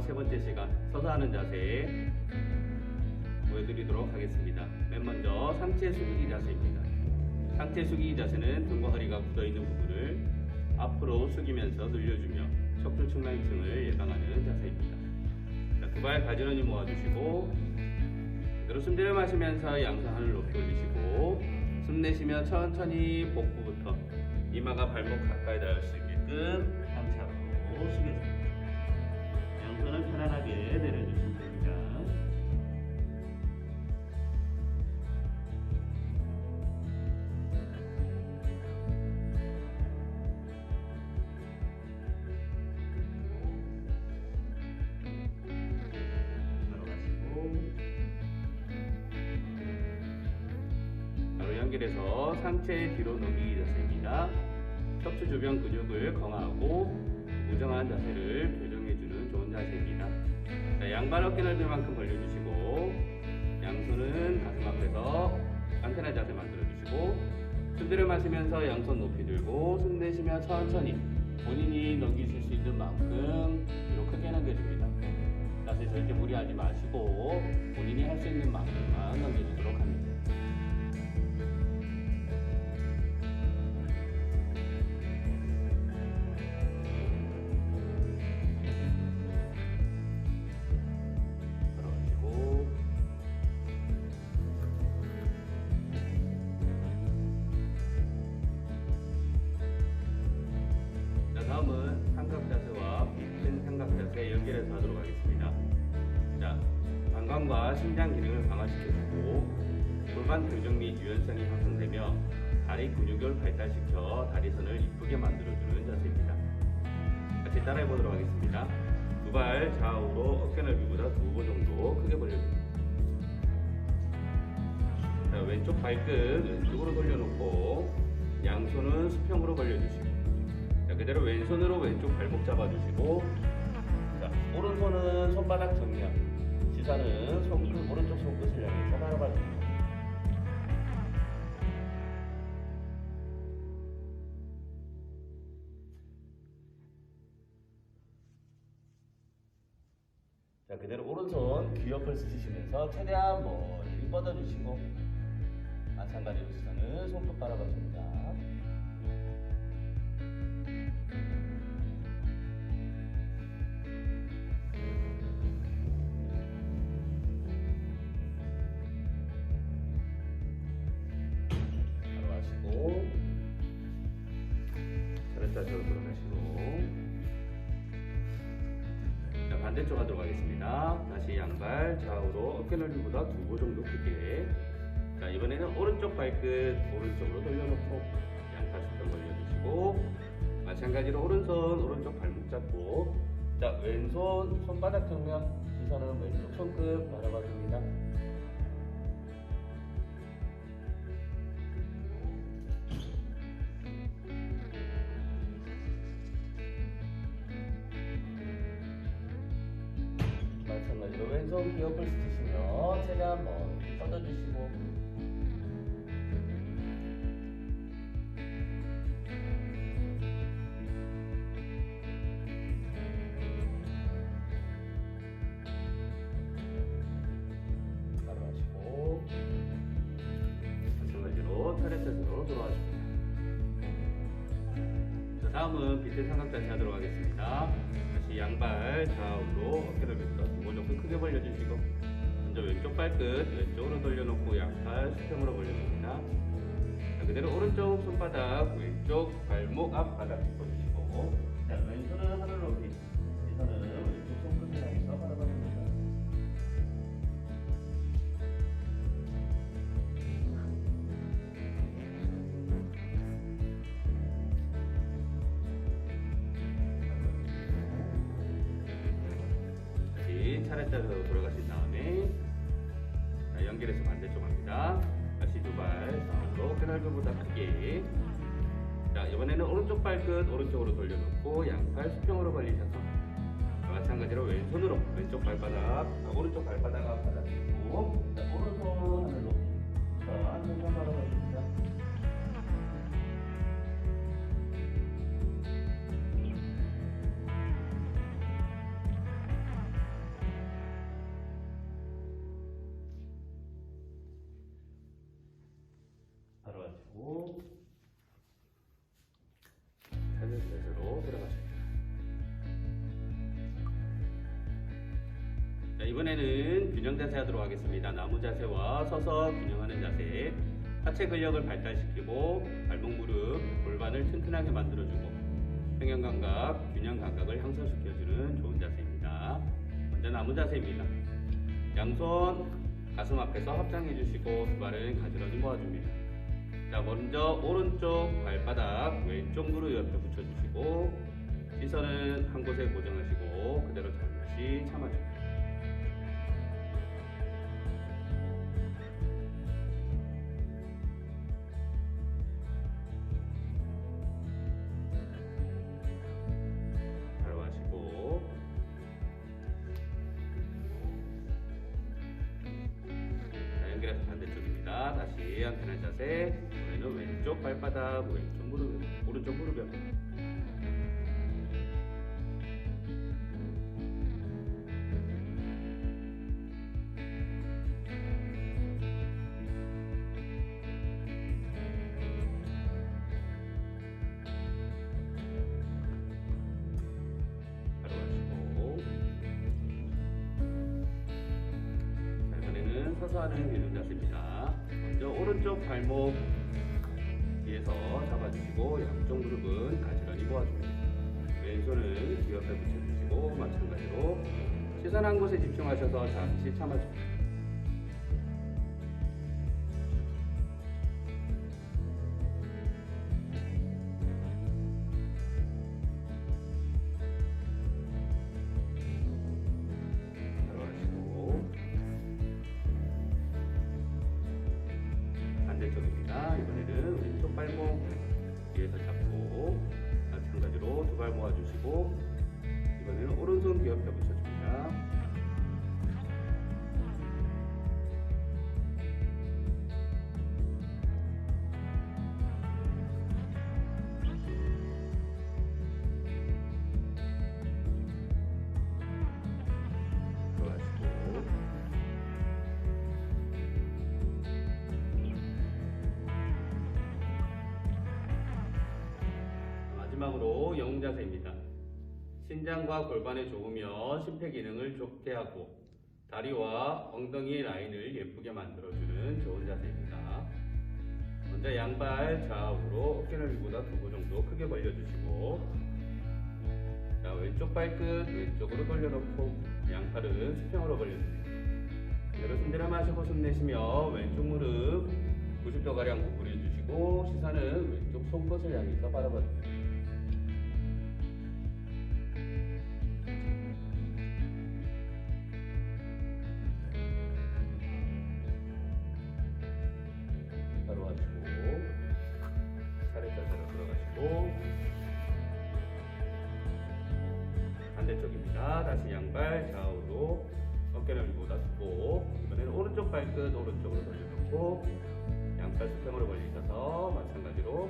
세 번째 시간 서서 하는 자세 보여드리도록 하겠습니다. 맨 먼저 상체 숙이기 자세입니다. 상체 숙이기 자세는 등과 허리가 굳어 있는 부분을 앞으로 숙이면서 늘려주며 척추 측만층을 예방하는 자세입니다. 두발 가지런히 모아주시고 그대로 숨 들여 마시면서 양손 하늘 높이 올리시고 숨 내쉬며 천천히 복부부터 이마가 발목 가까이 닿을 수 있게끔 연결해서 상체 뒤로 넘기기 자세입니다. 척추 주변 근육을 강화하고 무정한 자세를 교정해주는 좋은 자세입니다. 자, 양발 어깨 넓이 만큼 벌려주시고 양손은 가슴 앞에서 안테나 자세 만들어주시고 숨들여 마시면서 양손 높이 들고 숨 내쉬며 천천히 본인이 넘기실 수 있는 만큼 뒤로 크게 넘겨줍니다. 자세 절대 무리하지 마시고 본인이 할 수 있는 만큼만 넘겨주도록 합니다. 골반 교정 및 유연성이 향상되며 다리 근육을 발달시켜 다리선을 이쁘게 만들어주는 자세입니다. 같이 따라해 보도록 하겠습니다. 두 발 좌우로 어깨 넓이보다 두 번 정도 크게 벌려줍니다. 자, 왼쪽 발끝 왼쪽으로 돌려놓고 양손은 수평으로 벌려주시고 자, 그대로 왼손으로 왼쪽 발목 잡아주시고 자, 오른손은 손바닥 정면 시선은 손끝, 오른쪽 손끝을 향해서 바라봐줍니다. 자 그대로 오른손 귀 옆을 스치시면서 최대한 멀리 뻗어주시고 마찬가지로 시선은 손끝 바라봐줍니다. 바로 하시고 차례차례로 돌아가 반대쪽 하도록 하겠습니다. 다시 양발 좌우로 어깨 넓이보다 두 보 정도 크게. 자, 이번에는 오른쪽 발끝 오른쪽으로 돌려놓고 양팔 수평 벌려주시고 마찬가지로 오른손 오른쪽 발목 잡고 자, 왼손 손바닥 정면 시선은 왼쪽 손끝 바라봐 줍니다. 마찬가지로 왼손 기업을 스치시며 최대한 멀리 뻗어주시고. 바로 하시고. 마찬가지로 차례차례로 돌아가십니 다음은 비틀 삼각 자세 하도록 하겠습니다. 다시 양발 좌우로 어깨를 밑으로 두번 정도 크게 벌려주시고 먼저 왼쪽 발끝 왼쪽으로 돌려놓고 양팔 수평으로 벌려줍니다. 자, 그대로 오른쪽 손바닥 왼쪽 발목 앞 바닥 짚어주시고 페널브보다 크게. 자 이번에는 오른쪽 발끝 오른쪽으로 돌려놓고 양팔 수평으로 벌리셔서 마찬가지로 왼손으로 왼쪽 발바닥 아, 오른쪽 발바닥 앞 받아주고 자, 오른손 하늘 높이 자 한손 바라 이번에는 균형 자세 하도록 하겠습니다. 나무 자세와 서서 균형하는 자세. 하체 근력을 발달시키고 발목 무릎 골반을 튼튼하게 만들어주고 평형 감각, 균형 감각을 향상시켜주는 좋은 자세입니다. 먼저 나무 자세입니다. 양손 가슴 앞에서 합장해 주시고 두 발은 가지런히 모아줍니다. 자, 먼저 오른쪽 발바닥 왼쪽 무릎 옆에 붙여주시고 시선은 한 곳에 고정하시고 그대로 잠시 참아줍니다. 다시 안테나 자세. 이번에는 왼쪽 발바닥, 왼쪽 무릎, 오른쪽 무릎 옆. 서서 하는 균형 자세입니다. 먼저 오른쪽 발목 뒤에서 잡아주시고 양쪽 무릎은 가지런히 모아줍니다. 왼손은 귀 옆에 붙여주시고 마찬가지로 시선 한 곳에 집중하셔서 잠시 참아줍니다. 마지막으로 영웅 자세입니다. 신장과 골반에 좋으며 심폐 기능을 좋게 하고 다리와 엉덩이 라인을 예쁘게 만들어주는 좋은 자세입니다. 먼저 양발 좌우로 어깨 넓이보다 두번 정도 크게 벌려주시고 자 왼쪽 발끝 왼쪽으로 벌려놓고 양팔은 수평으로 벌려줍니다. 그대로 숨들여 마시고 숨 내쉬며 왼쪽 무릎 90도가량 구부려주시고 시선은 왼쪽 손끝을 향해서 바라봐줍니다. 양발 좌우로 어깨를 보다 두고 이번에는 오른쪽 발끝 오른쪽으로 돌려놓고 양팔 수평으로 벌리셔서 마찬가지로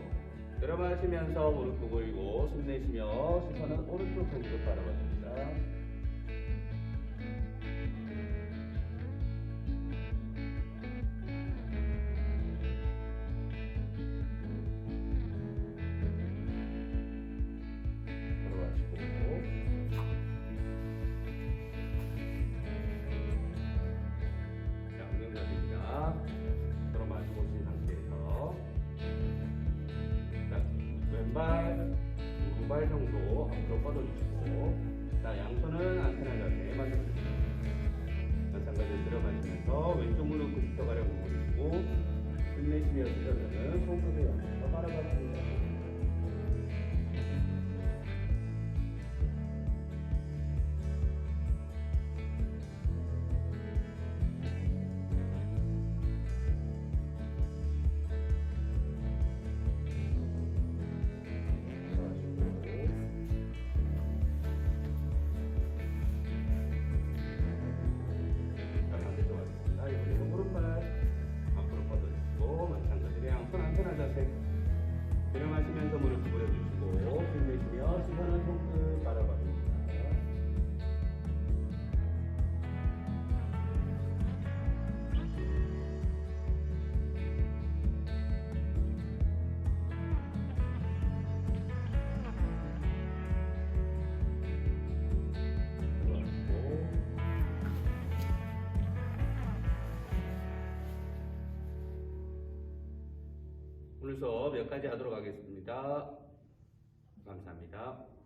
들어마시면서 무릎 구부리고 숨 내쉬며 시선은 오른쪽 손으로 바라봐줍니다. 뻗어주시고 자, 양손은 안테나 자세에 만들어주시고 마찬가지로 들어가시면서 왼쪽 무릎 90도 가량 구부리시고 숨 내쉬며 시선은 손끝에 향해서 바라봐줍니다. 오늘 수업 여기까지 하도록 하겠습니다. 감사합니다.